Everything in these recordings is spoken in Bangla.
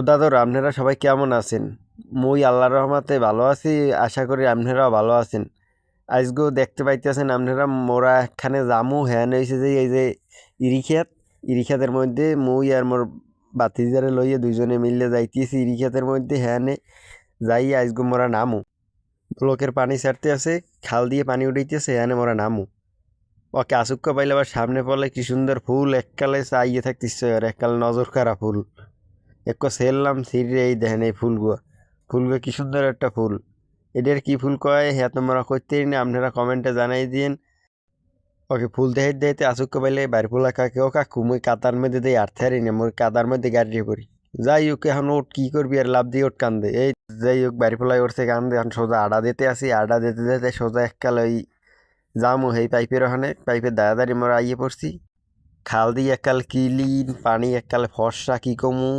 দাদর, আপনারা সবাই কেমন আছেন? মুই আল্লাহর রহমাতে ভালো আছি, আশা করি আপনারাও ভালো আছেন। আজকেও দেখতে পাইতেছেন আপনারা, মোরা একখানে জামু হ্যান হয়েছে যে, এই যে ইরিখ্যাত। ইরিখ্যাতের মধ্যে মুই আর মোর বাতিজারে লইয়ে দুইজনে মিললে যাইতেছি ইরিখ্যাতের মধ্যে হ্যানে। যাই আজকে মোরা নামু। ব্লকের পানি ছাড়তে আছে, খাল দিয়ে পানি উঠাইতেছে, হ্যানে মোরা নামু। ওকে আসুক্য পাইলে আবার সামনে পড়লে কি সুন্দর ফুল, এককালে চাইয়ে থাকতেছে, আর এককালে নজর কারা ফুল। একটু সেরলাম সিরে এই দেখেন এই ফুলগুলো ফুলগুলো কি সুন্দর একটা ফুল। এদের কি ফুল কয় হ্যাঁ তোমরা করতেই না, আপনারা কমেন্টে জানাই দিন ওকে, ফুল দেখে দেখতে আসুক পাইলে বাইর ফুলা কাকে ও কাকু মুই কাতার মধ্যে দিয়ে আর থারি না মোর কাদার মধ্যে গাড়ি পড়ি। যাই হোক, এখন ওট কি করবি আর লাভ দিয়ে ওট কান্দে। এই যাই হোক, বাইর ফুলাই উঠছে কান্দে, এখন সোজা আডা দিতে আসি, আডা দিতে দিতে সোজা এককাল ওই যামু এই পাইপের ওখানে, পাইপের দায়াদারি মোরা আইয়ে পড়ছি। খাল দিয়ে এককাল কিলিন, পানি এককাল ফর্সা, কি কমু?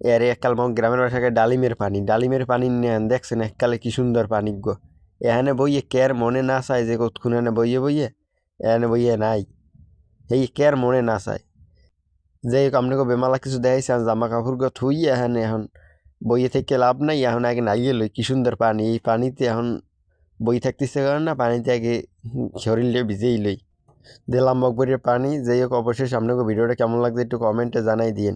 এর এককাল মগ গ্রামের ভাষাকে ডালিমের পানি ডালিমের পানি নেন দেখছেন এককালে কি সুন্দর পানি গো। এখানে বইয়ে কের মনে না চায় যে কতক্ষণ এনে বইয়ে বইয়ে? এখানে বইয়ে নাই। এই কের মনে না চায়। যে আপনাকে বেমালা কিছু দেখাইছে জামা কাপড় গো থুই এখানে এখন। বইয়ে থেকে লাভ নাই, এখন আগে নাইয়ে লই, কি সুন্দর পানি। এই পানিতে এখন বই থাকতেছে কারণ না, পানিতে আগে শরীরে ভিজেই লই। দিলাম মকবরের পানি। যাই হোক অবশ্যই সামনে ভিডিওটা কেমন লাগছে একটু কমেন্টে জানাই দিন